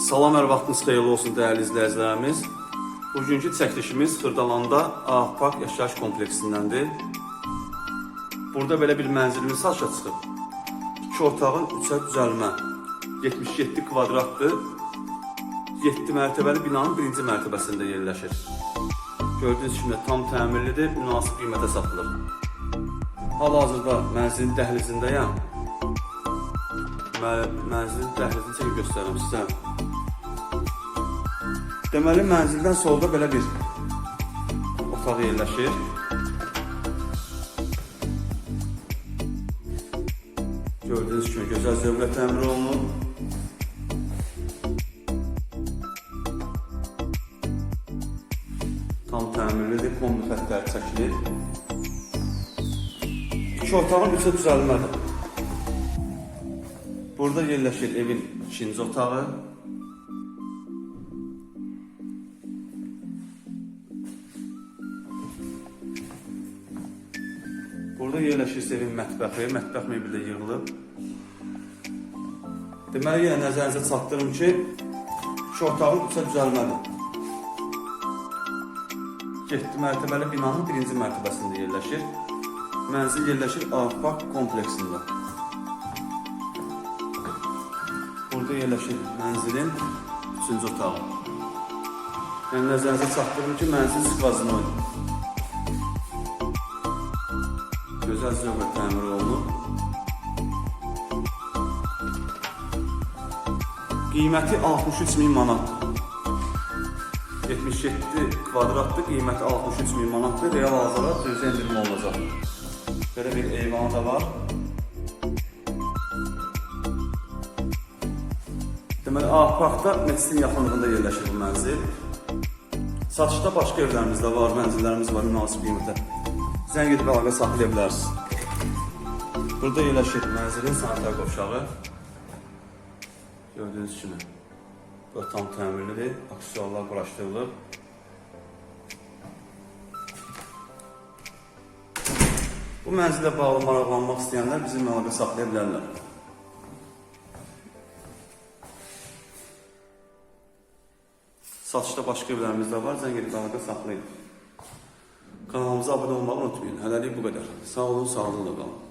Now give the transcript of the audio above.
Salam, hər vaxtınız xeyirli olsun dəyərli izləyicilərimiz. Bugünkü çəkilişimiz Xırdalanda Ağpark yaşayış kompleksindəndir. Burada belə bir mənzilimiz satışa çıxıb. 2 otağın 3-ə düzəlmə. 77 kvadratdır. 7 mərtəbəli binanın birinci mərtəbəsində yerləşir. Gördüyünüz kimi tam təmirlidir, münasib qiymətə satılır. Hal-hazırda mənzilin dəhlizindəyəm. Mən, mənzilin dəhlizini çəkib göstərirəm sizə. Deməli mənzildən solda belə bir otaq yerləşir. Gördüyünüz kimi gözəl zövqlə təmir olunub. Tam təmirlidir, kombi xəttləri çəkilir. İki otağın üçə düzəlmədir. Burada yerləşir evin ikinci otağı. Burada yerləşir evin mətbəxi, mətbəx mebeli yığılıb. Deməli, yenə nəzərinizə çatdırım ki, iki otağın üçə düzəlmədir. 7 mərtəbəli binanın birinci mərtəbəsində yerləşir. Mənzil yerləşir Ağpark kompleksində. Burada yerləşir mənzilin üçüncü otağı. Yəni nəzərinizə çatdırım ki, mənzil skvazinoydur. Gözəl zövqlə təmir olunub. Qiyməti 63 min manat. 77 kvadratlı qiyməti 63 min manatdır. Real hazırda cüzi endirim olacaq. Belə bir eyvanı da var. Deməli, Ağparkda Metin yaxınlığında yerləşir bu mənzil. Satışda başqa evlərimiz də var, mənzillərimiz var münasib qiymətə. Zəng edib əlaqə saxlaya bilərsiniz. Burada yerləşir mənzilin sanitar qovşağı. Gördüyünüz kimi. Bu tam təmirlidir, aksiyonlar quraşdırılıb. Bu mənzilə bağlı maraqlanmaq istəyənlər bizim əlaqə saxlaya bilərlər. Satışda başqa evlərimiz də var, zəng edib əlaqə saxlayın. Kanalımıza abunə olmağı unutmayın. Hələlik bu qədər. Sağ olun, sağlıqla qalın.